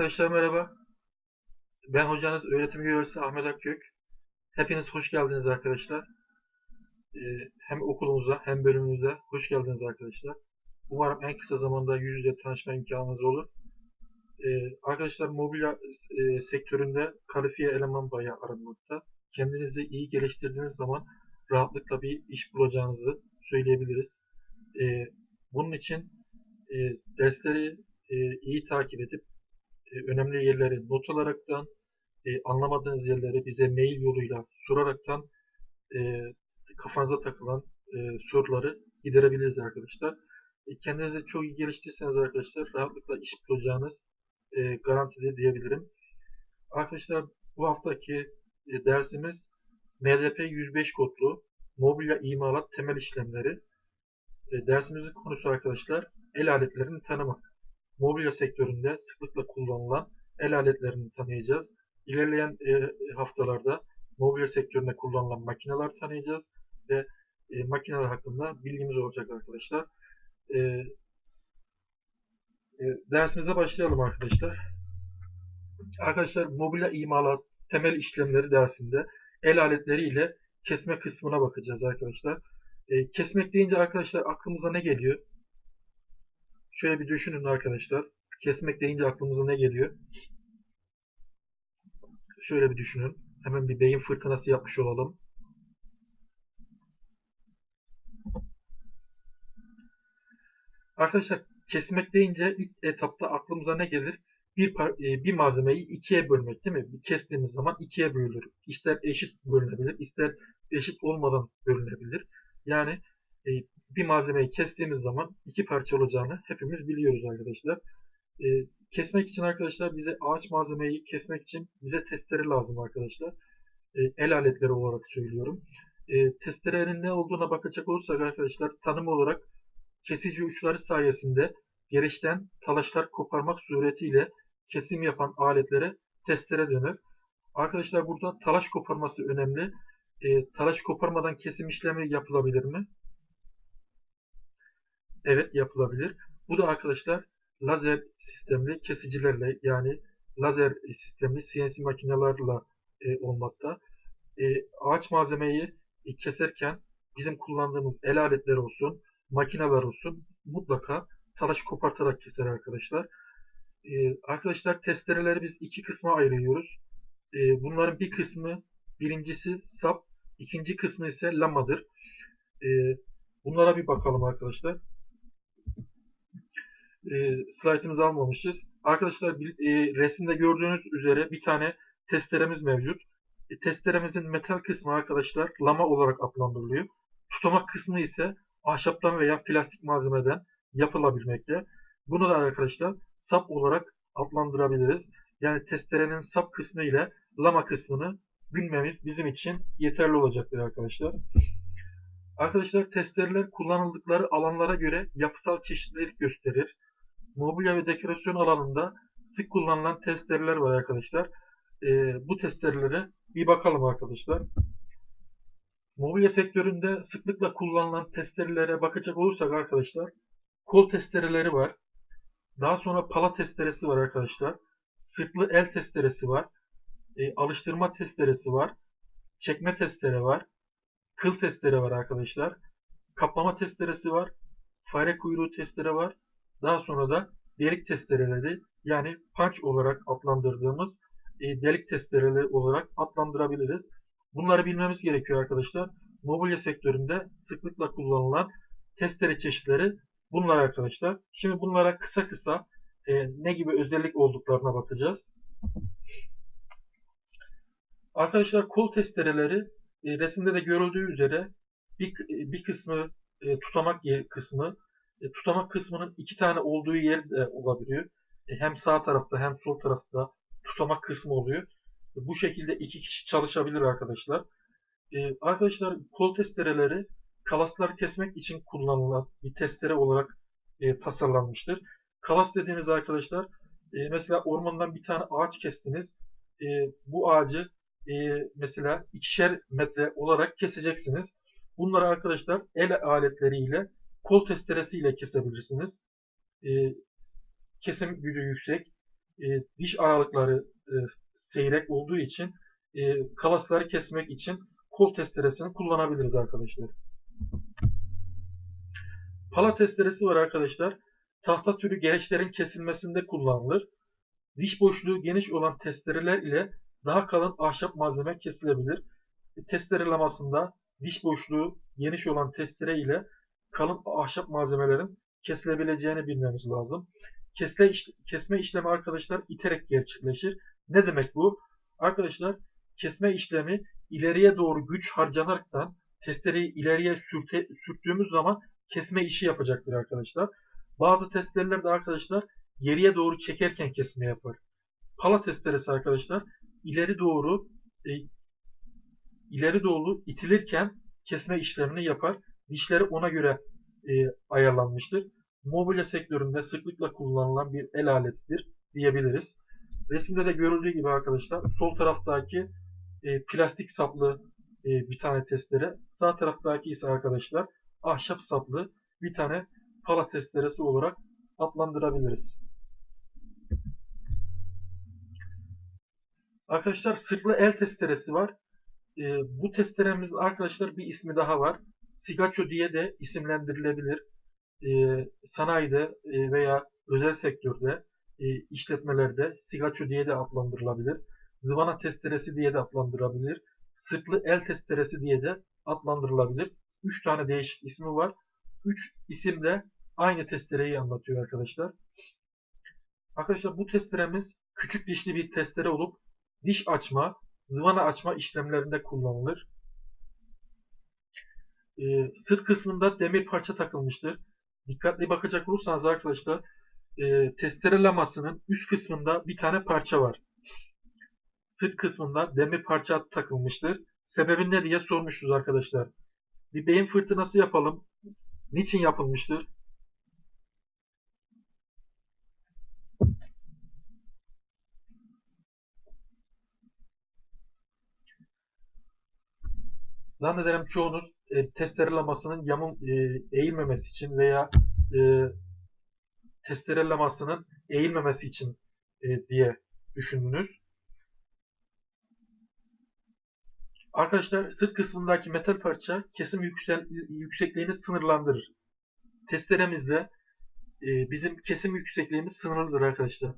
Arkadaşlar merhaba. Ben hocanız öğretim görevlisi Ahmet Akgök. Hepiniz hoş geldiniz arkadaşlar. Ee, hem okulumuza hem bölümümüze hoş geldiniz arkadaşlar. Umarım en kısa zamanda yüz yüze tanışma imkanınız olur. Ee, arkadaşlar mobilya e, sektöründe kalifiye eleman bayağı aranmakta. Kendinizi iyi geliştirdiğiniz zaman rahatlıkla bir iş bulacağınızı söyleyebiliriz. Ee, bunun için e, dersleri e, iyi takip edip e, önemli yerleri not alaraktan, e, anlamadığınız yerleri bize mail yoluyla soraraktan e, kafanıza takılan e, soruları giderebiliriz arkadaşlar. E, kendinizi çok iyi geliştirirseniz arkadaşlar rahatlıkla iş bulacağınız e, garantili diyebilirim. Arkadaşlar bu haftaki e, dersimiz MDP 105 kodlu mobilya imalat temel işlemleri. E, dersimizin konusu arkadaşlar el aletlerini tanımak mobilya sektöründe sıklıkla kullanılan el aletlerini tanıyacağız. İlerleyen e, haftalarda mobilya sektöründe kullanılan makineler tanıyacağız ve e, makineler hakkında bilgimiz olacak arkadaşlar. E, dersimize başlayalım arkadaşlar. Arkadaşlar mobilya imalat temel işlemleri dersinde el aletleriyle ile kesme kısmına bakacağız arkadaşlar. Kesmek deyince arkadaşlar aklımıza ne geliyor? Şöyle bir düşünün arkadaşlar. Kesmek deyince aklımıza ne geliyor? Şöyle bir düşünün. Hemen bir beyin fırtınası yapmış olalım. Arkadaşlar kesmek deyince ilk etapta aklımıza ne gelir? Bir, e, bir malzemeyi ikiye bölmek değil mi? Bir kestiğimiz zaman ikiye bölünür. İster eşit bölünebilir, ister eşit olmadan bölünebilir. Yani e, bir malzemeyi kestiğimiz zaman iki parça olacağını hepimiz biliyoruz arkadaşlar. E, kesmek için arkadaşlar bize ağaç malzemeyi kesmek için bize testere lazım arkadaşlar. E, el aletleri olarak söylüyorum. E, testerenin ne olduğuna bakacak olursak arkadaşlar tanım olarak kesici uçları sayesinde gerişten talaşlar koparmak suretiyle kesim yapan aletlere testere denir. Arkadaşlar burada talaş koparması önemli. E, talaş koparmadan kesim işlemi yapılabilir mi? Evet yapılabilir. Bu da arkadaşlar lazer sistemli kesicilerle yani lazer sistemli CNC makinelerle e, olmakta. E, ağaç malzemeyi e, keserken bizim kullandığımız el aletleri olsun, makineler olsun mutlaka talaş kopartarak keser arkadaşlar. E, arkadaşlar testereleri biz iki kısma ayırıyoruz. E, bunların bir kısmı birincisi sap, ikinci kısmı ise lamadır. E, bunlara bir bakalım arkadaşlar e, slaytımızı almamışız. Arkadaşlar e, resimde gördüğünüz üzere bir tane testeremiz mevcut. E, testeremizin metal kısmı arkadaşlar lama olarak adlandırılıyor. Tutamak kısmı ise ahşaptan veya plastik malzemeden yapılabilmekte. Bunu da arkadaşlar sap olarak adlandırabiliriz. Yani testerenin sap kısmı ile lama kısmını bilmemiz bizim için yeterli olacaktır arkadaşlar. Arkadaşlar testereler kullanıldıkları alanlara göre yapısal çeşitlilik gösterir mobilya ve dekorasyon alanında sık kullanılan testereler var arkadaşlar. E, bu testerelere bir bakalım arkadaşlar. Mobilya sektöründe sıklıkla kullanılan testerelere bakacak olursak arkadaşlar kol testereleri var. Daha sonra pala testeresi var arkadaşlar. Sırtlı el testeresi var. E, alıştırma testeresi var. Çekme testere var. Kıl testere var arkadaşlar. Kaplama testeresi var. Fare kuyruğu testere var. Daha sonra da delik testereleri yani punch olarak adlandırdığımız e, delik testereleri olarak adlandırabiliriz. Bunları bilmemiz gerekiyor arkadaşlar. Mobilya sektöründe sıklıkla kullanılan testere çeşitleri bunlar arkadaşlar. Şimdi bunlara kısa kısa e, ne gibi özellik olduklarına bakacağız. Arkadaşlar kol testereleri e, resimde de görüldüğü üzere bir, bir kısmı e, tutamak kısmı e, tutamak kısmının iki tane olduğu yer de olabiliyor. E, hem sağ tarafta hem sol tarafta tutamak kısmı oluyor. E, bu şekilde iki kişi çalışabilir arkadaşlar. E, arkadaşlar kol testereleri kalasları kesmek için kullanılan bir testere olarak tasarlanmıştır. Kalas dediğimiz arkadaşlar mesela ormandan bir tane ağaç kestiniz. Bu ağacı mesela ikişer metre olarak keseceksiniz. Bunları arkadaşlar el aletleriyle kol testeresi ile kesebilirsiniz. E, kesim gücü yüksek. e, diş aralıkları e, seyrek olduğu için e, kalasları kesmek için kol testeresini kullanabiliriz arkadaşlar. Pala testeresi var arkadaşlar. Tahta türü gereçlerin kesilmesinde kullanılır. Diş boşluğu geniş olan testereler ile daha kalın ahşap malzeme kesilebilir. Testere lamasında diş boşluğu geniş olan testere ile kalın ahşap malzemelerin kesilebileceğini bilmemiz lazım. Kesme, kesme işlemi arkadaşlar iterek gerçekleşir. Ne demek bu? Arkadaşlar kesme işlemi ileriye doğru güç harcanaraktan testereyi ileriye sürte, sürttüğümüz zaman kesme işi yapacaktır arkadaşlar. Bazı testereler de arkadaşlar geriye doğru çekerken kesme yapar. Pala testeresi arkadaşlar ileri doğru e, ileri doğru itilirken kesme işlemini yapar. Dişleri ona göre e, ayarlanmıştır. Mobilya sektöründe sıklıkla kullanılan bir el aletidir diyebiliriz. Resimde de görüldüğü gibi arkadaşlar sol taraftaki e, plastik saplı e, bir tane testere, sağ taraftaki ise arkadaşlar ahşap saplı bir tane pala testeresi olarak adlandırabiliriz. Arkadaşlar sırtlı el testeresi var. E, bu testeremiz arkadaşlar bir ismi daha var. Sigacho diye de isimlendirilebilir. E, sanayide e, veya özel sektörde e, işletmelerde sigacho diye de adlandırılabilir. Zıvana testeresi diye de adlandırılabilir. Sırtlı el testeresi diye de adlandırılabilir. 3 tane değişik ismi var. 3 isim de aynı testereyi anlatıyor arkadaşlar. Arkadaşlar bu testeremiz küçük dişli bir testere olup diş açma, zıvana açma işlemlerinde kullanılır. Ee, sırt kısmında demir parça takılmıştır. Dikkatli bakacak olursanız arkadaşlar e, testere lamasının üst kısmında bir tane parça var. Sırt kısmında demir parça takılmıştır. Sebebi ne diye sormuşuz arkadaşlar. Bir beyin fırtınası yapalım. Niçin yapılmıştır? Zannederim çoğunuz e, testere lamasının e, eğilmemesi için veya e, testere eğilmemesi için e, diye düşündünüz. Arkadaşlar sırt kısmındaki metal parça kesim yüksel, yüksekliğini sınırlandırır. Testeremizle e, bizim kesim yüksekliğimiz sınırlıdır arkadaşlar.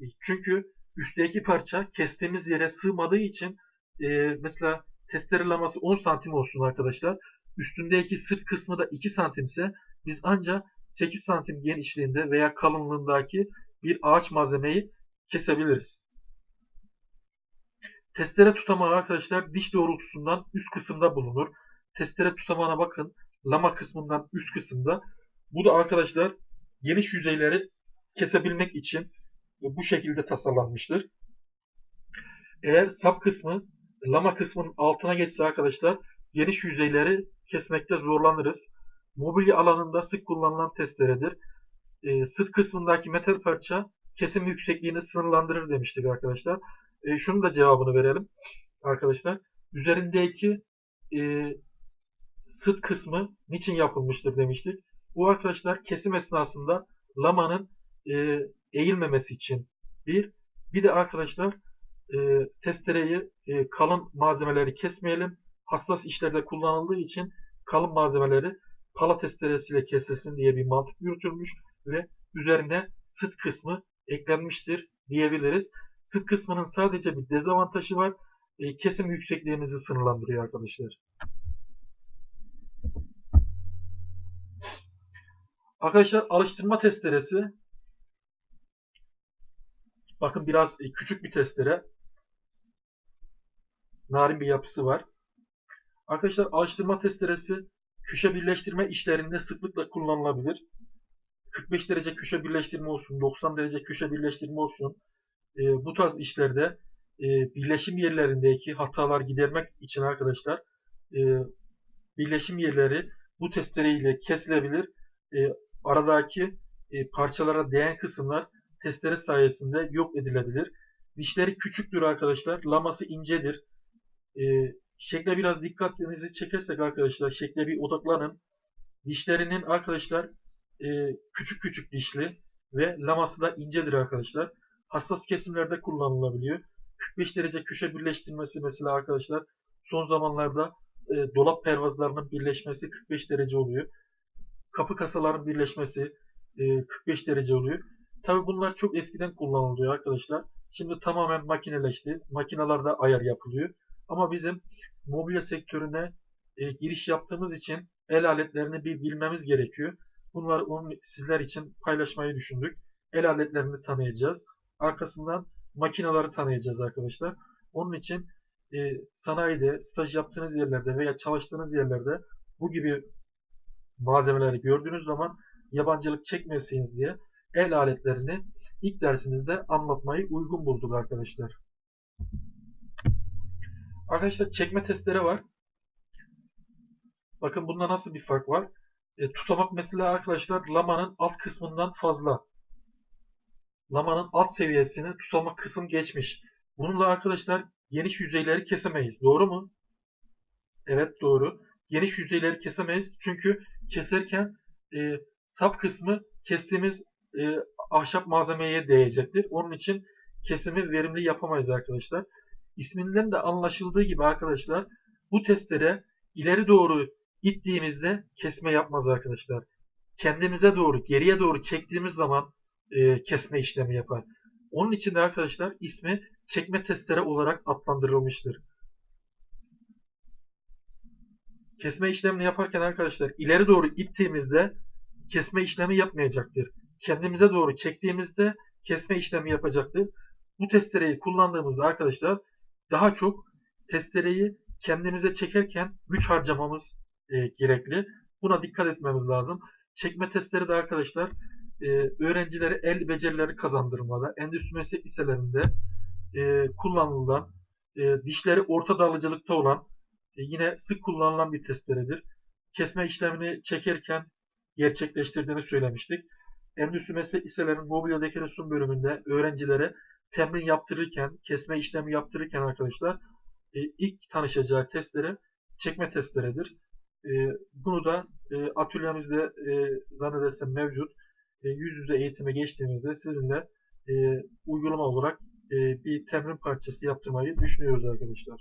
E, çünkü üstteki parça kestiğimiz yere sığmadığı için e, mesela testere laması 10 santim olsun arkadaşlar. Üstündeki sırt kısmı da 2 santim ise biz ancak 8 santim genişliğinde veya kalınlığındaki bir ağaç malzemeyi kesebiliriz. Testere tutamağı arkadaşlar diş doğrultusundan üst kısımda bulunur. Testere tutamağına bakın. Lama kısmından üst kısımda. Bu da arkadaşlar geniş yüzeyleri kesebilmek için bu şekilde tasarlanmıştır. Eğer sap kısmı lama kısmının altına geçse arkadaşlar geniş yüzeyleri kesmekte zorlanırız. Mobilya alanında sık kullanılan testeredir. E, sırt kısmındaki metal parça kesim yüksekliğini sınırlandırır demiştik arkadaşlar. E, şunun da cevabını verelim arkadaşlar. Üzerindeki e, sıt kısmı niçin yapılmıştır demiştik. Bu arkadaşlar kesim esnasında lamanın e, eğilmemesi için bir. Bir de arkadaşlar e, testereyi e, kalın malzemeleri kesmeyelim. Hassas işlerde kullanıldığı için kalın malzemeleri pala testeresiyle kesilsin diye bir mantık yürütülmüş ve üzerine sıt kısmı eklenmiştir diyebiliriz. Sıt kısmının sadece bir dezavantajı var. E, kesim yüksekliğinizi sınırlandırıyor arkadaşlar. Arkadaşlar alıştırma testeresi. Bakın biraz e, küçük bir testere. Narin bir yapısı var. Arkadaşlar alıştırma testeresi köşe birleştirme işlerinde sıklıkla kullanılabilir. 45 derece köşe birleştirme olsun, 90 derece köşe birleştirme olsun, e, bu tarz işlerde e, birleşim yerlerindeki hatalar gidermek için arkadaşlar e, birleşim yerleri bu testere kesilebilir. E, aradaki e, parçalara değen kısımlar testere sayesinde yok edilebilir. Dişleri küçüktür arkadaşlar. Laması incedir. E, şekle biraz dikkatinizi çekersek arkadaşlar şekle bir odaklanın. Dişlerinin arkadaşlar e, küçük küçük dişli ve laması da incedir arkadaşlar. hassas kesimlerde kullanılabiliyor. 45 derece köşe birleştirmesi mesela arkadaşlar son zamanlarda e, dolap pervazlarının birleşmesi 45 derece oluyor. Kapı kasaların birleşmesi e, 45 derece oluyor. Tabi bunlar çok eskiden kullanılıyor arkadaşlar. Şimdi tamamen makineleşti. Makinalarda ayar yapılıyor. Ama bizim mobilya sektörüne e, giriş yaptığımız için el aletlerini bir bilmemiz gerekiyor. Bunları onun, sizler için paylaşmayı düşündük. El aletlerini tanıyacağız. Arkasından makinaları tanıyacağız arkadaşlar. Onun için e, sanayide, staj yaptığınız yerlerde veya çalıştığınız yerlerde bu gibi malzemeleri gördüğünüz zaman yabancılık çekmesiniz diye el aletlerini ilk dersimizde anlatmayı uygun bulduk arkadaşlar. Arkadaşlar çekme testleri var. Bakın bunda nasıl bir fark var? E, tutamak mesela arkadaşlar lamanın alt kısmından fazla. Lamanın alt seviyesini tutamak kısım geçmiş. Bununla arkadaşlar geniş yüzeyleri kesemeyiz. Doğru mu? Evet doğru. Geniş yüzeyleri kesemeyiz. Çünkü keserken e, sap kısmı kestiğimiz e, ahşap malzemeye değecektir. Onun için kesimi verimli yapamayız arkadaşlar. İsminden de anlaşıldığı gibi arkadaşlar bu testere ileri doğru ittiğimizde kesme yapmaz arkadaşlar. Kendimize doğru, geriye doğru çektiğimiz zaman e, kesme işlemi yapar. Onun için de arkadaşlar ismi çekme testere olarak adlandırılmıştır. Kesme işlemini yaparken arkadaşlar ileri doğru ittiğimizde kesme işlemi yapmayacaktır. Kendimize doğru çektiğimizde kesme işlemi yapacaktır. Bu testereyi kullandığımızda arkadaşlar daha çok testereyi kendimize çekerken güç harcamamız e, gerekli. Buna dikkat etmemiz lazım. Çekme testleri de arkadaşlar e, öğrencilere el becerileri kazandırmada, endüstri meslek liselerinde e, kullanılan, e, dişleri orta dalıcılıkta olan, e, yine sık kullanılan bir testeredir. Kesme işlemini çekerken gerçekleştirdiğini söylemiştik. Endüstri meslek liselerinin mobilya dekorasyon bölümünde öğrencilere temrin yaptırırken, kesme işlemi yaptırırken arkadaşlar e, ilk tanışacağı testere çekme testeredir. E, bunu da e, atölyemizde e, zannedersem mevcut. E, yüz yüze eğitime geçtiğimizde sizinle e, uygulama olarak e, bir temrin parçası yaptırmayı düşünüyoruz arkadaşlar.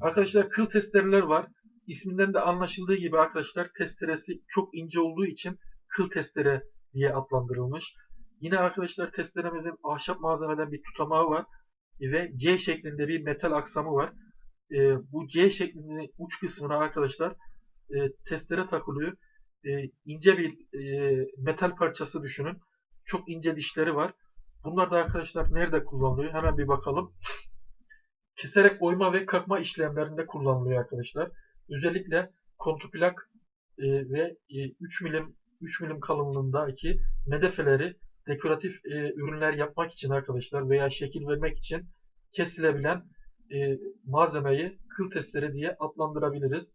Arkadaşlar kıl testereler var. İsminden de anlaşıldığı gibi arkadaşlar testeresi çok ince olduğu için kıl testere diye adlandırılmış. Yine arkadaşlar testeremizin ahşap malzemeden bir tutamağı var ve C şeklinde bir metal aksamı var. E, bu C şeklinde uç kısmına arkadaşlar e, testere takılıyor. E, ince bir e, metal parçası düşünün. Çok ince dişleri var. Bunlar da arkadaşlar nerede kullanılıyor? Hemen bir bakalım. Keserek oyma ve kakma işlemlerinde kullanılıyor arkadaşlar. Özellikle kontuplak e, ve e, 3 milim 3 milim kalınlığındaki medefeleri dekoratif e, ürünler yapmak için arkadaşlar veya şekil vermek için kesilebilen e, malzemeyi kıl testleri diye adlandırabiliriz.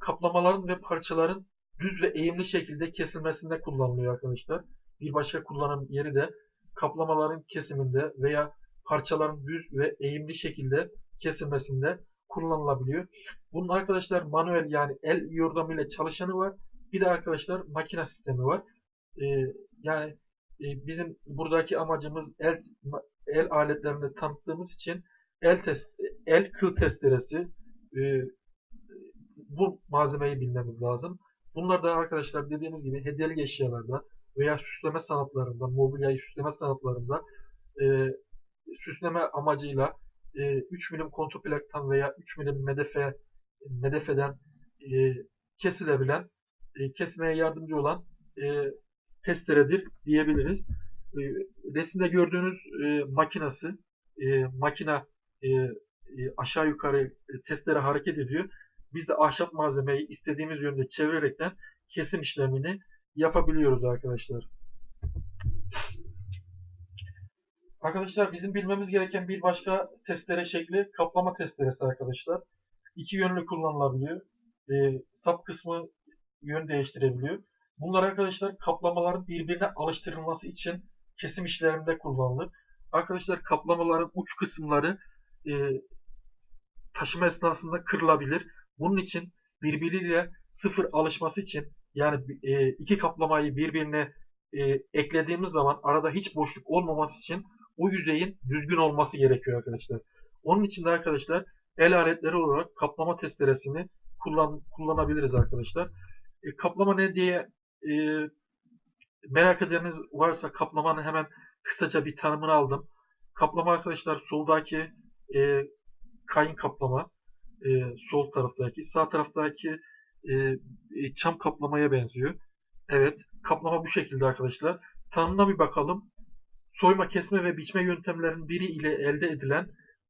Kaplamaların ve parçaların düz ve eğimli şekilde kesilmesinde kullanılıyor arkadaşlar. Bir başka kullanım yeri de kaplamaların kesiminde veya parçaların düz ve eğimli şekilde kesilmesinde kullanılabiliyor. Bunun arkadaşlar manuel yani el yordamıyla çalışanı var. Bir de arkadaşlar makine sistemi var. Ee, yani e, bizim buradaki amacımız el el aletlerini tanıttığımız için el test el kıl testeresi e, bu malzemeyi bilmemiz lazım. Bunlar da arkadaşlar dediğimiz gibi hediyelik eşyalarda veya süsleme sanatlarında, mobilyayı süsleme sanatlarında e, süsleme amacıyla e, 3 milim kontoplaktan veya 3 milim medefe medefeden e, kesilebilen, e, kesmeye yardımcı olan e, testeredir diyebiliriz. E, resimde gördüğünüz e, makinası, e, makina e, e, aşağı yukarı e, testere hareket ediyor. Biz de ahşap malzemeyi istediğimiz yönde çevirerekten kesim işlemini yapabiliyoruz arkadaşlar. Arkadaşlar bizim bilmemiz gereken bir başka testere şekli kaplama testeresi arkadaşlar. İki yönlü kullanılabiliyor. E, sap kısmı yön değiştirebiliyor. Bunlar arkadaşlar kaplamaların birbirine alıştırılması için kesim işlerinde kullanılır. Arkadaşlar kaplamaların uç kısımları e, taşıma esnasında kırılabilir. Bunun için birbiriyle sıfır alışması için yani e, iki kaplamayı birbirine e, eklediğimiz zaman arada hiç boşluk olmaması için o yüzeyin düzgün olması gerekiyor arkadaşlar. Onun için de arkadaşlar el aletleri olarak kaplama testeresini kullan, kullanabiliriz arkadaşlar. E, kaplama ne diye e, merak edeniniz varsa kaplamanın hemen kısaca bir tanımını aldım. Kaplama arkadaşlar soldaki e, kayın kaplama, e, sol taraftaki, sağ taraftaki e, e, çam kaplamaya benziyor. Evet, kaplama bu şekilde arkadaşlar. Tanımına bir bakalım. Soyma, kesme ve biçme yöntemlerinin biri ile elde edilen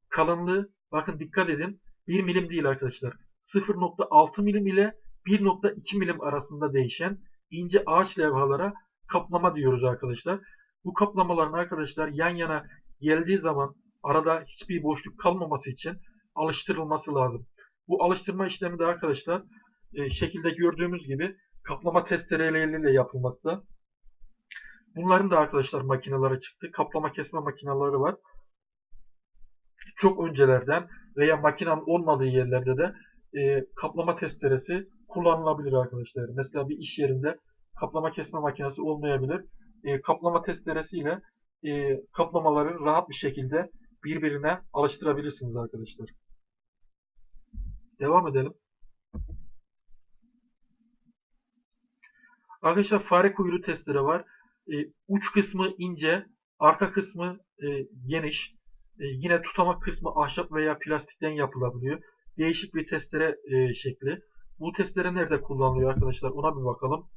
kalınlığı, bakın dikkat edin, 1 milim değil arkadaşlar. 0.6 milim ile 1.2 milim arasında değişen ince ağaç levhalara kaplama diyoruz arkadaşlar. Bu kaplamaların arkadaşlar yan yana geldiği zaman arada hiçbir boşluk kalmaması için alıştırılması lazım. Bu alıştırma işlemi de arkadaşlar e, şekilde gördüğümüz gibi kaplama testereleriyle yapılmakta. Bunların da arkadaşlar makineleri çıktı. Kaplama kesme makineleri var. Çok öncelerden veya makinenin olmadığı yerlerde de e, kaplama testeresi kullanılabilir arkadaşlar. Mesela bir iş yerinde kaplama kesme makinesi olmayabilir. E, kaplama testeresiyle e, kaplamaları rahat bir şekilde birbirine alıştırabilirsiniz arkadaşlar. Devam edelim. Arkadaşlar fare kuyruğu testere var. E, uç kısmı ince, arka kısmı e, geniş. E, yine tutamak kısmı ahşap veya plastikten yapılabiliyor. Değişik bir testere e, şekli. Bu testere nerede kullanılıyor arkadaşlar? Ona bir bakalım.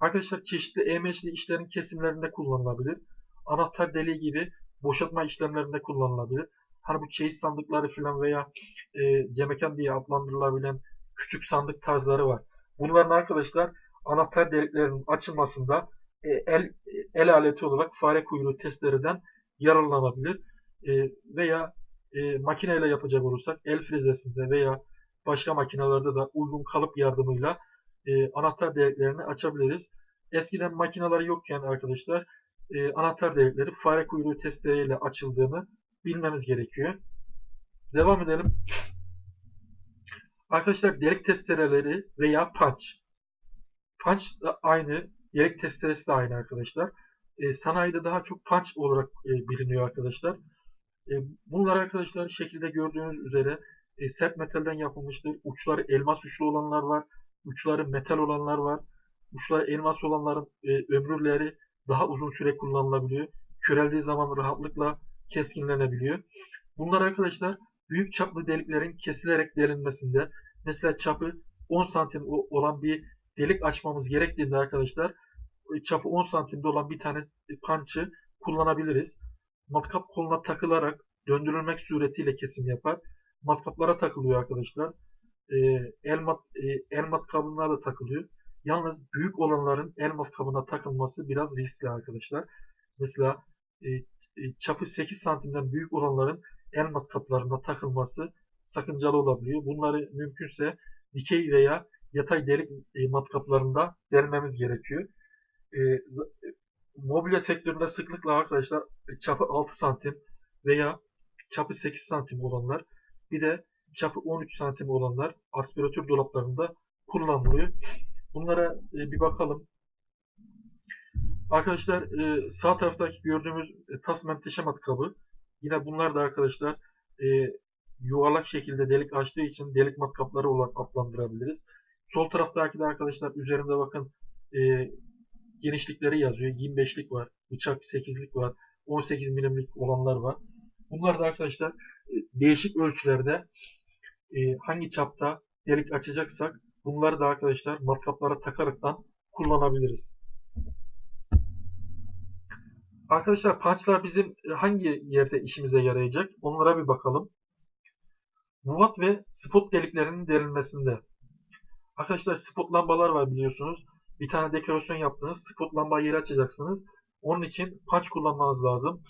Arkadaşlar çeşitli emeçli işlerin kesimlerinde kullanılabilir. Anahtar deliği gibi boşaltma işlemlerinde kullanılabilir. Hani bu çeyiz sandıkları falan veya e, cemekan diye adlandırılabilen küçük sandık tarzları var. Bunların arkadaşlar anahtar deliklerinin açılmasında e, el el aleti olarak fare kuyruğu testlerden yararlanabilir. E, veya e, makineyle yapacak olursak el frezesinde veya başka makinelerde de uygun kalıp yardımıyla e, anahtar deliklerini açabiliriz. Eskiden makineler yokken arkadaşlar e, anahtar delikleri fare kuyruğu testleriyle açıldığını bilmemiz gerekiyor. Devam edelim. Arkadaşlar delik testereleri veya punch. Punch da aynı, delik testeresi de aynı arkadaşlar. E, sanayide daha çok punch olarak e, biliniyor arkadaşlar. E, bunlar arkadaşlar şekilde gördüğünüz üzere e, sert metalden yapılmıştır. Uçları elmas uçlu olanlar var. Uçları metal olanlar var. Uçları elmas olanların e, ömürleri daha uzun süre kullanılabiliyor. Köreldiği zaman rahatlıkla keskinlenebiliyor. Bunlar arkadaşlar büyük çaplı deliklerin kesilerek delinmesinde mesela çapı 10 santim olan bir delik açmamız gerektiğinde arkadaşlar e, çapı 10 santimde olan bir tane punch'ı kullanabiliriz. Matkap koluna takılarak döndürülmek suretiyle kesim yapar. Matkaplara takılıyor arkadaşlar. Ee, el, e, el matkabına da takılıyor. Yalnız büyük olanların el matkabına takılması biraz riskli arkadaşlar. Mesela e, e, çapı 8 santimden büyük olanların el matkaplarına takılması sakıncalı olabiliyor. Bunları mümkünse dikey veya yatay delik e, matkaplarında delmemiz gerekiyor. E, mobilya sektöründe sıklıkla arkadaşlar çapı 6 santim veya çapı 8 santim olanlar bir de çapı 13 santim olanlar aspiratör dolaplarında kullanılıyor. Bunlara bir bakalım. Arkadaşlar e, sağ taraftaki gördüğümüz e, tas menteşe matkabı. Yine bunlar da arkadaşlar e, yuvarlak şekilde delik açtığı için delik matkapları olarak adlandırabiliriz. Sol taraftaki de arkadaşlar üzerinde bakın e, genişlikleri yazıyor. 25'lik var, bıçak 8'lik var, 18 milimlik olanlar var. Bunlar da arkadaşlar e, değişik ölçülerde e, hangi çapta delik açacaksak bunları da arkadaşlar matkaplara takaraktan kullanabiliriz. Arkadaşlar punchlar bizim e, hangi yerde işimize yarayacak? Onlara bir bakalım. Muvat ve spot deliklerinin delinmesinde. Arkadaşlar spot lambalar var biliyorsunuz. Bir tane dekorasyon yaptınız. Spot lamba yeri açacaksınız. Onun için punch kullanmanız lazım.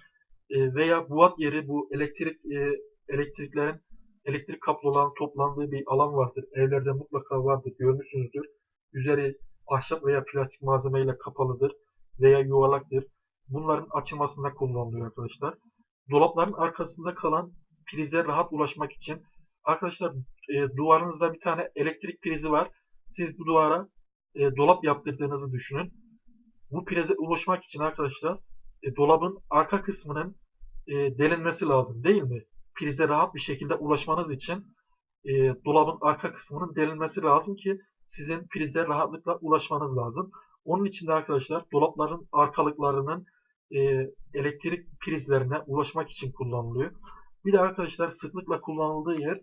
E, veya buvat yeri bu elektrik e, elektriklerin elektrik kabloların toplandığı bir alan vardır. Evlerde mutlaka vardır. Görmüşsünüzdür. Üzeri ahşap veya plastik malzemeyle kapalıdır veya yuvarlaktır bunların açılmasında kullanılıyor arkadaşlar. Dolapların arkasında kalan prize rahat ulaşmak için arkadaşlar e, duvarınızda bir tane elektrik prizi var. Siz bu duvara e, dolap yaptırdığınızı düşünün. Bu prize ulaşmak için arkadaşlar e, dolabın arka kısmının e, delinmesi lazım değil mi? Prize rahat bir şekilde ulaşmanız için e, dolabın arka kısmının delinmesi lazım ki sizin prize rahatlıkla ulaşmanız lazım. Onun için de arkadaşlar dolapların arkalıklarının e, elektrik prizlerine ulaşmak için kullanılıyor. Bir de arkadaşlar sıklıkla kullanıldığı yer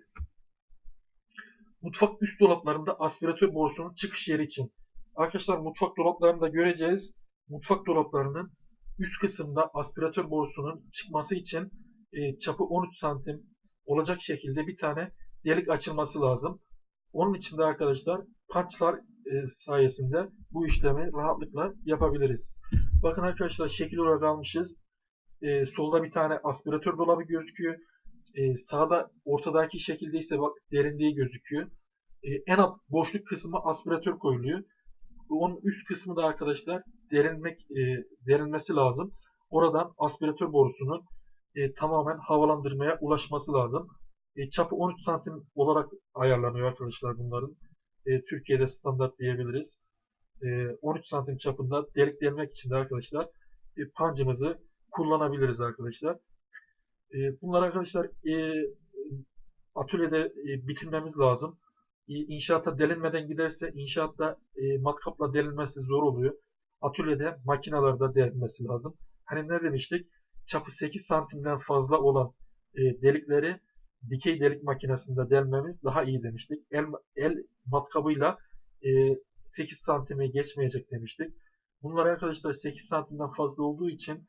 mutfak üst dolaplarında aspiratör borusunun çıkış yeri için. Arkadaşlar mutfak dolaplarında göreceğiz. Mutfak dolaplarının üst kısımda aspiratör borusunun çıkması için e, çapı 13 santim olacak şekilde bir tane delik açılması lazım. Onun için de arkadaşlar punchlar e, sayesinde bu işlemi rahatlıkla yapabiliriz. Bakın arkadaşlar şekil olarak almışız. E, solda bir tane aspiratör dolabı gözüküyor. E, sağda ortadaki şekilde ise bak derinliği gözüküyor. E, en alt boşluk kısmı aspiratör koyuluyor. Onun üst kısmı da arkadaşlar derinmek e, derinmesi lazım. Oradan aspiratör borusunun e, tamamen havalandırmaya ulaşması lazım. E, çapı 13 santim olarak ayarlanıyor arkadaşlar bunların. E, Türkiye'de standart diyebiliriz. E, 13 santim çapında delik delmek için de arkadaşlar e, pancımızı kullanabiliriz arkadaşlar. E, bunlar arkadaşlar e, atölyede e, bitirmemiz lazım. E, inşaata delinmeden giderse inşaatta e, matkapla delinmesi zor oluyor. Atölyede makinalarda delinmesi lazım. Hani ne demiştik? Çapı 8 santimden fazla olan e, delikleri dikey delik makinesinde delmemiz daha iyi demiştik. El, el matkabıyla e, 8 santime geçmeyecek demiştik. Bunlar arkadaşlar 8 santimden fazla olduğu için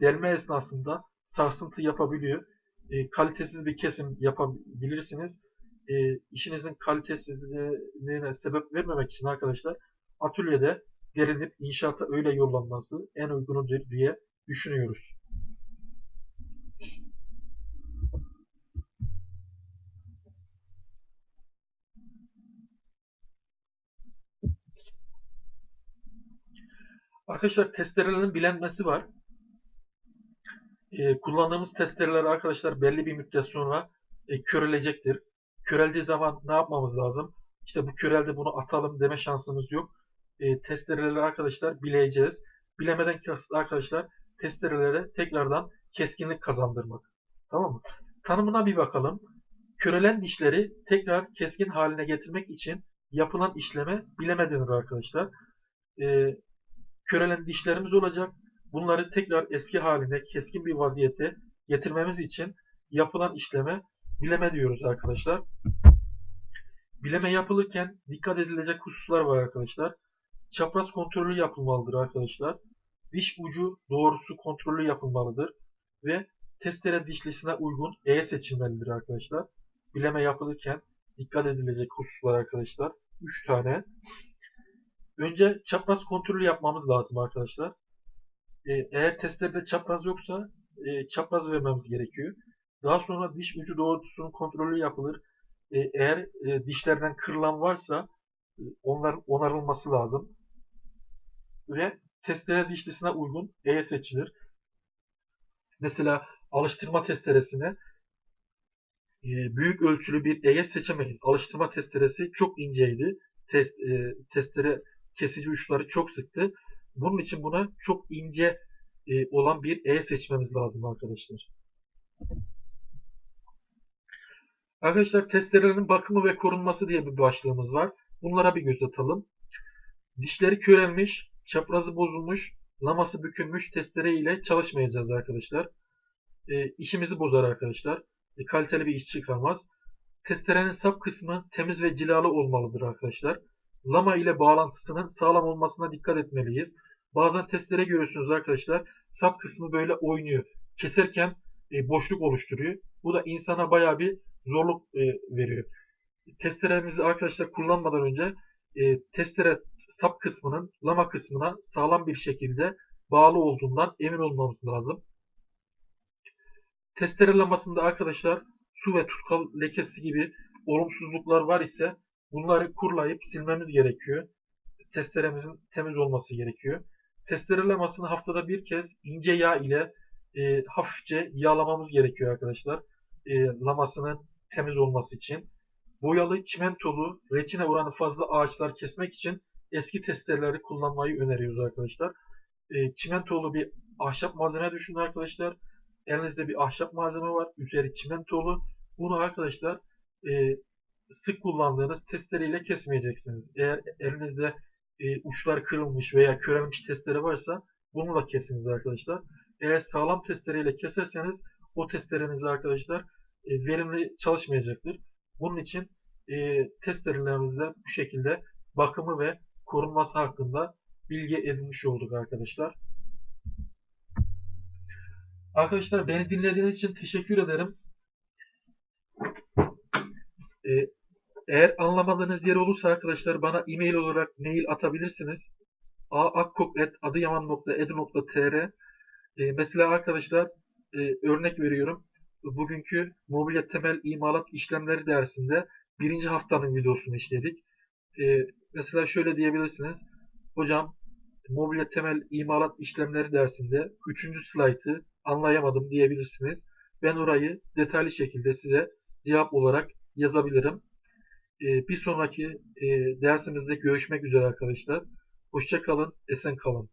delme esnasında sarsıntı yapabiliyor. E, kalitesiz bir kesim yapabilirsiniz. E, işinizin kalitesizliğine sebep vermemek için arkadaşlar atölyede delinip inşaata öyle yollanması en uygunudur diye düşünüyoruz. Arkadaşlar testerelerin bilenmesi var. Ee, kullandığımız testereler arkadaşlar belli bir müddet sonra e, körelecektir. Köreldiği zaman ne yapmamız lazım? İşte bu körelde bunu atalım deme şansımız yok. E, testereleri arkadaşlar bileceğiz. Bilemeden kasıt arkadaşlar testerelere tekrardan keskinlik kazandırmak. Tamam mı? Tanımına bir bakalım. Körelen dişleri tekrar keskin haline getirmek için yapılan işleme bileme denir arkadaşlar. E, körelen dişlerimiz olacak. Bunları tekrar eski haline, keskin bir vaziyete getirmemiz için yapılan işleme bileme diyoruz arkadaşlar. Bileme yapılırken dikkat edilecek hususlar var arkadaşlar. Çapraz kontrolü yapılmalıdır arkadaşlar. Diş ucu doğrusu kontrolü yapılmalıdır. Ve testere dişlisine uygun E seçilmelidir arkadaşlar. Bileme yapılırken dikkat edilecek hususlar arkadaşlar. 3 tane. Önce çapraz kontrolü yapmamız lazım arkadaşlar. Ee, eğer testlerde çapraz yoksa e, çapraz vermemiz gerekiyor. Daha sonra diş ucu doğrultusunun kontrolü yapılır. Ee, eğer e, dişlerden kırılan varsa e, onların onarılması lazım. Ve testere dişlisine uygun E seçilir. Mesela alıştırma testeresine büyük ölçülü bir E'ye seçemeyiz. Alıştırma testeresi çok inceydi. Test, e, testere kesici uçları çok sıktı. Bunun için buna çok ince e, olan bir E seçmemiz lazım arkadaşlar. Arkadaşlar testerelerin bakımı ve korunması diye bir başlığımız var. Bunlara bir göz atalım. Dişleri körelmiş, çaprazı bozulmuş, laması bükülmüş testere ile çalışmayacağız arkadaşlar. E, işimizi bozar arkadaşlar. E, kaliteli bir iş çıkarmaz. Testerenin sap kısmı temiz ve cilalı olmalıdır arkadaşlar lama ile bağlantısının sağlam olmasına dikkat etmeliyiz. Bazen testlere görüyorsunuz arkadaşlar sap kısmı böyle oynuyor. Keserken e, boşluk oluşturuyor. Bu da insana baya bir zorluk e, veriyor. Testeremizi arkadaşlar kullanmadan önce e, testere sap kısmının lama kısmına sağlam bir şekilde bağlı olduğundan emin olmamız lazım. Testere lamasında arkadaşlar su ve tutkal lekesi gibi olumsuzluklar var ise Bunları kurlayıp silmemiz gerekiyor. Testeremizin temiz olması gerekiyor. Testere lamasını haftada bir kez ince yağ ile e, hafifçe yağlamamız gerekiyor arkadaşlar. E, lamasının temiz olması için. Boyalı, çimentolu, reçine oranı fazla ağaçlar kesmek için eski testereleri kullanmayı öneriyoruz arkadaşlar. E, çimentolu bir ahşap malzeme düşünün arkadaşlar. Elinizde bir ahşap malzeme var. Üzeri çimentolu. Bunu arkadaşlar e, sık kullandığınız testereyle kesmeyeceksiniz. Eğer elinizde e, uçlar kırılmış veya körelmiş testere varsa bunu da kesiniz arkadaşlar. Eğer sağlam testereyle keserseniz o testereniz arkadaşlar e, verimli çalışmayacaktır. Bunun için e, testerelerimizde bu şekilde bakımı ve korunması hakkında bilgi edinmiş olduk arkadaşlar. Arkadaşlar beni dinlediğiniz için teşekkür ederim. E, eğer anlamadığınız yer olursa arkadaşlar bana e-mail olarak mail atabilirsiniz. aakkok.adıyaman.edu.tr e, Mesela arkadaşlar e, örnek veriyorum. Bugünkü mobilya temel imalat işlemleri dersinde birinci haftanın videosunu işledik. E, mesela şöyle diyebilirsiniz. Hocam mobilya temel imalat işlemleri dersinde 3. slaytı anlayamadım diyebilirsiniz. Ben orayı detaylı şekilde size cevap olarak yazabilirim. Ee, bir sonraki e, dersimizde görüşmek üzere arkadaşlar. Hoşça kalın, esen kalın.